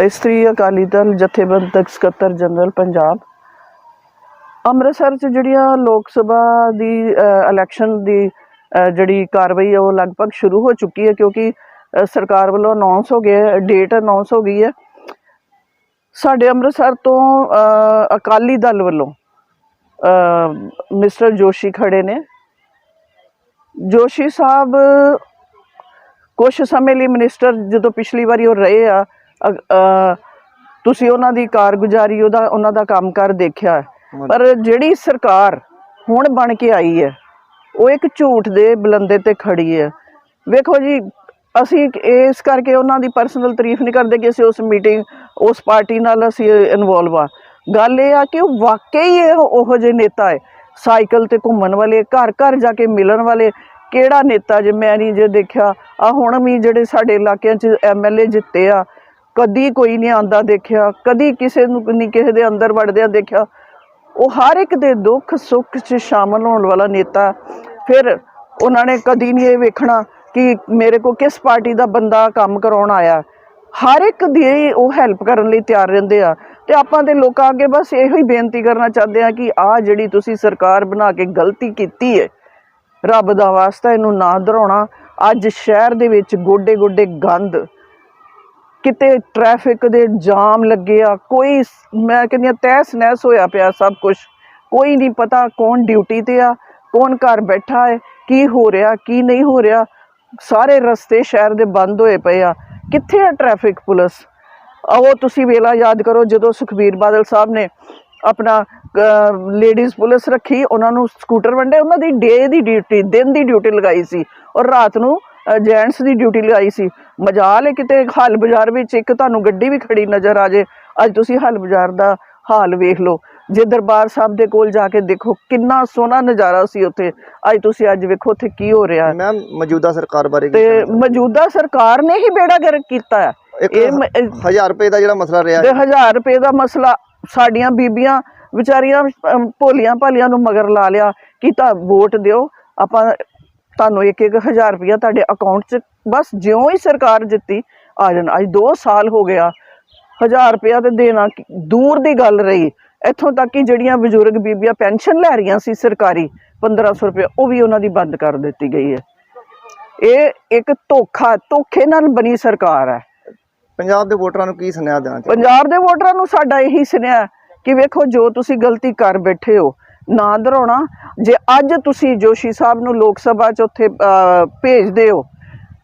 ਇਸਤਰੀ ਅਕਾਲੀ ਦਲ ਜਥੇਬੰਦਕ ਸਕੱਤਰ ਜਨਰਲ ਪੰਜਾਬ ਅੰਮ੍ਰਿਤਸਰ 'ਚ ਜਿਹੜੀਆਂ ਲੋਕ ਸਭਾ ਦੀ ਇਲੈਕਸ਼ਨ ਦੀ ਜਿਹੜੀ ਕਾਰਵਾਈ ਹੈ ਉਹ ਲਗਭਗ ਸ਼ੁਰੂ ਹੋ ਚੁੱਕੀ ਹੈ ਕਿਉਂਕਿ ਸਰਕਾਰ ਵੱਲੋਂ ਅਨਾਉਂਸ ਹੋ ਗਿਆ ਡੇਟ ਅਨਾਉਂਸ ਹੋ ਗਈ ਹੈ। ਸਾਡੇ ਅੰਮ੍ਰਿਤਸਰ ਤੋਂ ਅਕਾਲੀ ਦਲ ਵੱਲੋਂ ਮਿਸਟਰ ਜੋਸ਼ੀ ਖੜੇ ਨੇ। ਜੋਸ਼ੀ ਸਾਹਿਬ ਕੁਝ ਸਮੇਂ ਲਈ ਮਿਨਿਸਟਰ ਜਦੋਂ ਪਿਛਲੀ ਵਾਰੀ ਉਹ ਰਹੇ ਆ ਤੁਸੀਂ ਉਹਨਾਂ ਦੀ ਕਾਰਗੁਜ਼ਾਰੀ ਉਹਦਾ ਉਹਨਾਂ ਦਾ ਕੰਮਕਾਰ ਦੇਖਿਆ। ਪਰ ਜਿਹੜੀ ਸਰਕਾਰ ਹੁਣ ਬਣ ਕੇ ਆਈ ਹੈ ਉਹ ਇੱਕ ਝੂਠ ਦੇ ਬਲੰਦੇ ਤੇ ਖੜੀ ਹੈ। ਵੇਖੋ ਜੀ ਅਸੀਂ ਇਸ ਕਰਕੇ ਉਹਨਾਂ ਦੀ ਪਰਸਨਲ ਤਾਰੀਫ ਨਹੀਂ ਕਰਦੇ ਕਿ ਅਸੀਂ ਉਸ ਮੀਟਿੰਗ ਉਸ ਪਾਰਟੀ ਨਾਲ ਅਸੀਂ ਇਨਵੋਲਵ ਆ ਗੱਲ ਇਹ ਆ ਕਿ ਉਹ ਵਾਕਈ ਇਹ ਉਹੋ ਜਿਹੇ ਨੇਤਾ ਹੈ ਸਾਈਕਲ ਤੇ ਘੁੰਮਣ ਵਾਲੇ ਘਰ ਘਰ ਜਾ ਕੇ ਮਿਲਣ ਵਾਲੇ ਕਿਹੜਾ ਨੇਤਾ ਜੇ ਮੈਂ ਨਹੀਂ ਜੇ ਦੇਖਿਆ ਆ ਹੁਣ ਵੀ ਜਿਹੜੇ ਸਾਡੇ ਇਲਾਕਿਆਂ 'ਚ ਐਮਐਲਏ ਜਿੱਤੇ ਆ ਕਦੀ ਕੋਈ ਨਹੀਂ ਆਂਦਾ ਦੇਖਿਆ, ਕਦੀ ਕਿਸੇ ਨੂੰ ਨਹੀਂ ਕਿਸੇ ਦੇ ਅੰਦਰ ਵੜਦਿਆਂ ਦੇਖਿਆ। ਉਹ ਹਰ ਇੱਕ ਦੇ ਦੁੱਖ ਸੁੱਖ 'ਚ ਸ਼ਾਮਲ ਹੋਣ ਵਾਲਾ ਨੇਤਾ। ਫਿਰ ਉਹਨਾਂ ਨੇ ਕਦੀ ਨਹੀਂ ਇਹ ਵੇਖਣਾ ਕਿ ਮੇਰੇ ਕੋ ਕਿਸ ਪਾਰਟੀ ਦਾ ਬੰਦਾ ਕੰਮ ਕਰਾਉਣ ਆਇਆ। ਹਰ ਇੱਕ ਦੀ ਉਹ ਹੈਲਪ ਕਰਨ ਲਈ ਤਿਆਰ ਰਹਿੰਦੇ ਆ। ਤੇ ਆਪਾਂ ਦੇ ਲੋਕਾਂ ਅੱਗੇ ਬਸ ਇਹੋ ਹੀ ਬੇਨਤੀ ਕਰਨਾ ਚਾਹੁੰਦੇ ਆ ਕਿ ਆ ਜਿਹੜੀ ਤੁਸੀਂ ਸਰਕਾਰ ਬਣਾ ਕੇ ਗਲਤੀ ਕੀਤੀ ਹੈ ਰੱਬ ਦਾ ਵਾਸਤਾ ਇਹਨੂੰ ਨਾ ਦੁਹਰਾਉਣਾ। ਅੱਜ ਸ਼ਹਿਰ ਦੇ ਵਿੱਚ ਗੋਡੇ ਗੋਡੇ ਗੰਦ ਕਿਤੇ ਟ੍ਰੈਫਿਕ ਦੇ ਜਾਮ ਲੱਗੇ ਆ, ਕੋਈ ਮੈਂ ਕਹਿੰਦੀ ਆ ਤਹਿਸ ਨਹਿਸ ਹੋਇਆ ਪਿਆ ਸਭ ਕੁਝ ਕੋਈ ਨਹੀਂ ਪਤਾ ਕੌਣ ਡਿਊਟੀ ਤੇ ਆ, ਕੌਣ ਘਰ ਬੈਠਾ ਹੈ, ਕੀ ਹੋ ਰਿਹਾ, ਕੀ ਨਹੀਂ ਹੋ ਰਿਹਾ। ਸਾਰੇ ਰਸਤੇ ਸ਼ਹਿਰ ਦੇ ਬੰਦ ਹੋਏ ਪਏ ਆ। ਕਿੱਥੇ ਆ ਟ੍ਰੈਫਿਕ ਪੁਲਿਸ? ਆਓ ਤੁਸੀਂ ਵੇਲਾ ਯਾਦ ਕਰੋ, ਜਦੋਂ ਸੁਖਬੀਰ ਬਾਦਲ ਸਾਹਿਬ ਨੇ ਆਪਣਾ ਲੇਡੀਜ਼ ਪੁਲਿਸ ਰੱਖੀ, ਉਹਨਾਂ ਨੂੰ ਸਕੂਟਰ ਵੰਡੇ, ਉਹਨਾਂ ਦੀ ਡੇ ਦੀ ਡਿਊਟੀ ਦਿਨ ਦੀ ਡਿਊਟੀ ਲਗਾਈ ਸੀ। ਔਰ ਰਾਤ ਨੂੰ ਜੈਂਟਸ ਦੀ ਡਿਊਟੀ ਲਗਾਈ ਸੀ। ਮਜਾਲ ਹੈ ਕਿਤੇ ਹਲ ਬਾਜ਼ਾਰ ਵਿੱਚ ਇੱਕ ਤੁਹਾਨੂੰ ਗੱਡੀ ਵੀ ਖੜੀ ਨਜ਼ਰ ਆ ਜੇ। ਅੱਜ ਤੁਸੀਂ ਹਲ ਬਾਜ਼ਾਰ ਦਾ ਹਾਲ ਵੇਖ ਲਓ। ਜੇ ਦਰਬਾਰ ਸਾਹਿਬ ਦੇ ਕੋਲ ਜਾ ਕੇ ਦੇਖੋ ਕਿੰਨਾ ਸੋਹਣਾ ਨਜ਼ਾਰਾ ਸੀ ਉੱਥੇ। ਅੱਜ ਤੁਸੀਂ ਅੱਜ ਵੇਖੋ ਉੱਥੇ ਕੀ ਹੋ ਰਿਹਾ। ਮੈਮ ਮੌਜੂਦਾ ਸਰਕਾਰ ਬਾਰੇ ਤੇ ਮੌਜੂਦਾ ਸਰਕਾਰ ਨੇ ਹੀ ਬੇੜਾ ਗਰਕ ਕੀਤਾ ਹੈ। ਇਹ ਮ- ਇਹ- ਹੋ? ਹਜ਼ਾਰ ਰੁਪਏ ਦਾ ਜਿਹੜਾ ਮਸਲਾ ਰਿਹਾ ਤੇ ਹੈ, 1000 ਰੁਪਏ ਦਾ ਮਸਲਾ ਸਾਡੀਆਂ ਬੀਬੀਆਂ ਵਿਚਾਰੀਆਂ ਭੋਲੀਆਂ ਭਾਲੀਆਂ ਨੂੰ ਮਗਰ ਲਾ ਲਿਆ। ਕਿ ਤਾਂ ਵੋਟ ਦਿਓ। ਆਪਾਂ ਤੁਹਾਨੂੰ ਇੱਕ ਇੱਕ ਹਜ਼ਾਰ ਰੁਪਇਆ ਤੁਹਾਡੇ ਅਕਾਊਂਟ 'ਚ ਬਸ ਜਿਉਂ ਹੀ ਸਰਕਾਰ ਜਿੱਤੀ ਆ ਜਾਣ। ਅੱਜ 2 ਸਾਲ ਹੋ ਗਿਆ। ਹਜ਼ਾਰ ਰੁਪਇਆ ਤੇ ਦੇਣਾ ਦੂਰ ਦੀ ਗੱਲ ਰਹੀ। ਇੱਥੋਂ ਤੱਕ ਕਿ ਜਿਹੜੀਆਂ ਬਜ਼ੁਰਗ ਬੀਬੀਆਂ ਪੈਨਸ਼ਨ ਲੈ ਰਹੀਆਂ ਸੀ ਸਰਕਾਰੀ 1500 ਰੁਪਏ ਉਹ ਵੀ ਉਹਨਾਂ ਦੀ ਬੰਦ ਕਰ ਦਿੱਤੀ ਗਈ ਹੈ। ਇਹ ਇੱਕ ਧੋਖਾ ਧੋਖੇ ਨਾਲ ਬਣੀ ਸਰਕਾਰ ਹੈ। ਪੰਜਾਬ ਦੇ ਵੋਟਰਾਂ ਨੂੰ ਕੀ ਸੁਨੇਹਾ ਦੇਣਾ ਚਾਹੁੰਦੇ? ਪੰਜਾਬ ਦੇ ਵੋਟਰਾਂ ਨੂੰ ਸਾਡਾ ਇਹੀ ਸੁਨੇਹਾ ਕਿ ਵੇਖੋ ਜੋ ਤੁਸੀਂ ਗਲਤੀ ਕਰ ਬੈਠੇ ਹੋ ਨਾ ਦੁਹਰਾਉਣਾ ਜੇ ਅੱਜ ਤੁਸੀਂ ਜੋਸ਼ੀ ਸਾਹਿਬ ਨੂੰ ਲੋਕ ਸਭਾ 'ਚ ਉੱਥੇ ਭੇਜਦੇ ਹੋ,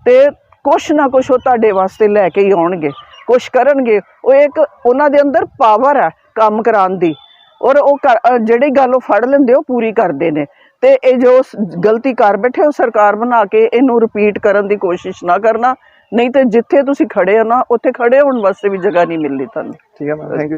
ਤੇ ਕੁਛ ਨਾ ਕੁਛ ਉਹ ਤੁਹਾਡੇ ਵਾਸਤੇ ਲੈ ਕੇ ਹੀ ਆਉਣਗੇ। ਕੁਛ ਕਰਨਗੇ। ਉਹ ਇੱਕ ਉਹਨਾਂ ਦੇ ਅੰਦਰ ਪਾਵਰ ਹੈ ਕੰਮ ਕਰਾਉਣ ਦੀ। ਔਰ ਉਹ ਕਰ- ਜਿਹੜੀ ਗੱਲ ਉਹ ਫੜ ਲੈਂਦੇ, ਉਹ ਪੂਰੀ ਕਰਦੇ ਨੇ। ਤੇ ਇਹ ਜੋ ਗਲਤੀ ਕਰ ਬੈਠੇ ਉਹ ਸਰਕਾਰ ਬਣਾ ਕੇ ਇਹਨੂੰ ਰਿਪੀਟ ਕਰਨ ਦੀ ਕੋਸ਼ਿਸ਼ ਨਾ ਕਰਨਾ। ਨਹੀਂ ਤੇ ਜਿੱਥੇ ਤੁਸੀਂ ਖੜੇ ਹੋ ਨਾ, ਉੱਥੇ ਖੜੇ ਹੋਣ ਵਾਸਤੇ ਵੀ ਜਗ੍ਹਾ ਨਹੀਂ ਮਿਲਣੀ ਤੁਹਾਨੂੰ। ਠੀਕ ਹੈ ਮੈਮ ਥੈਂਕ ਯੂ